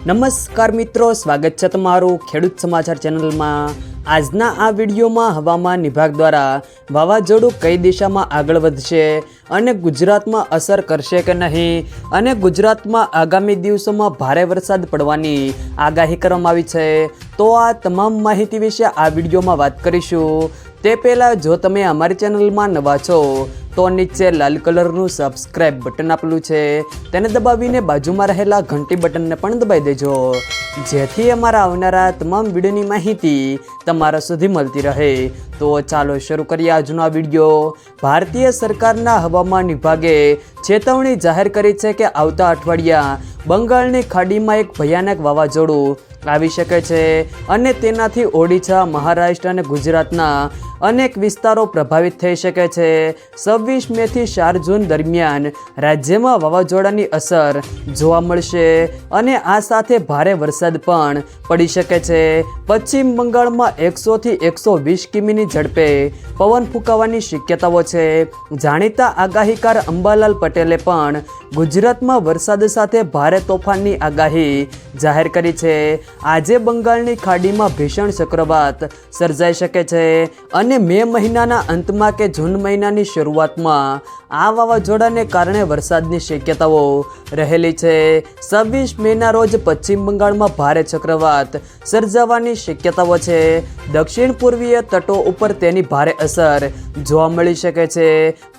નમસ્કાર મિત્રો, સ્વાગત છે તમારું ખેડૂત સમાચાર ચેનલમાં. આજના આ વિડીયોમાં હવામાન વિભાગ દ્વારા વાવાઝોડું કઈ દિશામાં આગળ વધશે અને ગુજરાતમાં અસર કરશે કે નહીં અને ગુજરાતમાં આગામી દિવસોમાં ભારે વરસાદ પડવાની આગાહી કરવામાં આવી છે. તો આ તમામ માહિતી વિશે આ વિડીયોમાં વાત કરીશું. તે પહેલાં જો તમે અમારી ચેનલમાં નવા છો તો નીચે લાલ કલરનું સબસ્ક્રાઇબ બટન આપેલું છે. તેને દબાવીને બાજુમાં રહેલા ઘંટી બટનને પણ દબાવી દેજો. જેથી અમારા આવનારા તમામ વિડીયોની માહિતી તમારા સુધી મળતી રહે. તો ચાલો શરૂ કરીએ આજનો આ વીડિયો. ભારતીય સરકારના હવામાન વિભાગે ચેતવણી જાહેર કરી છે કે આવતા અઠવાડિયા બંગાળની ખાડીમાં એક ભયાનક વાવાઝોડું આવી શકે છે અને તેનાથી ઓડિશા, મહારાષ્ટ્ર અને ગુજરાતના અનેક વિસ્તારો પ્રભાવિત થઈ શકે છે. છવ્વીસ મેથી ચાર જૂન દરમિયાન રાજ્યમાં વાવાઝોડાની અસર જોવા મળશે અને આ સાથે ભારે વરસાદ પણ પડી શકે છે. પશ્ચિમ બંગાળમાં એકસોથી એકસો વીસ કિમીની ઝડપે પવન ફૂંકાવાની શક્યતાઓ છે. જાણીતા આગાહીકાર અંબાલાલ પટેલે પણ ગુજરાતમાં વરસાદ સાથે ભારે તોફાનની આગાહી જાહેર કરી છે. આજે બંગાળની ખાડીમાં ભીષણ ચક્રવાત સર્જાઈ શકે છે અને મે મહિનાના અંતમાં કે જૂન મહિનાની શરૂઆતમાં આ વાવાઝોડાને કારણે વરસાદની શક્યતાઓ રહેલી છે. છવ્વીસ મેના રોજ પશ્ચિમ બંગાળમાં ભારે ચક્રવાત સર્જાવાની શક્યતાઓ છે. દક્ષિણ પૂર્વીય તટો ઉપર તેની ભારે અસર જોવા મળી શકે છે.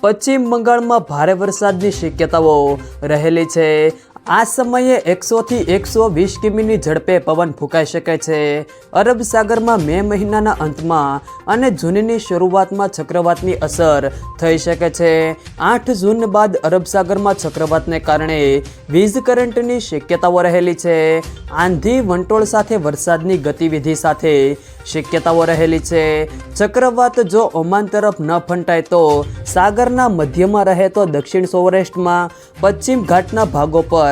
પશ્ચિમ બંગાળમાં ભારે વરસાદની શક્યતાઓ રહેલી છે. આ સમયે એકસોથી એકસો વીસ કિમીની ઝડપે પવન ફૂંકાઈ શકે છે. અરબ સાગરમાં મે મહિનાના અંતમાં અને જૂનની શરૂઆતમાં ચક્રવાતની અસર થઈ શકે છે. આઠ જૂન બાદ અરબ સાગરમાં ચક્રવાતને કારણે વીજ કરંટની શક્યતાઓ રહેલી છે. આંધી વંટોળ સાથે વરસાદની ગતિવિધિ સાથે શક્યતાઓ રહેલી છે. ચક્રવાત જો ઓમાન તરફ ન ફંટાય તો સાગરના મધ્યમાં રહે તો દક્ષિણ સૌરાષ્ટ્રમાં પશ્ચિમ ઘાટના ભાગો પર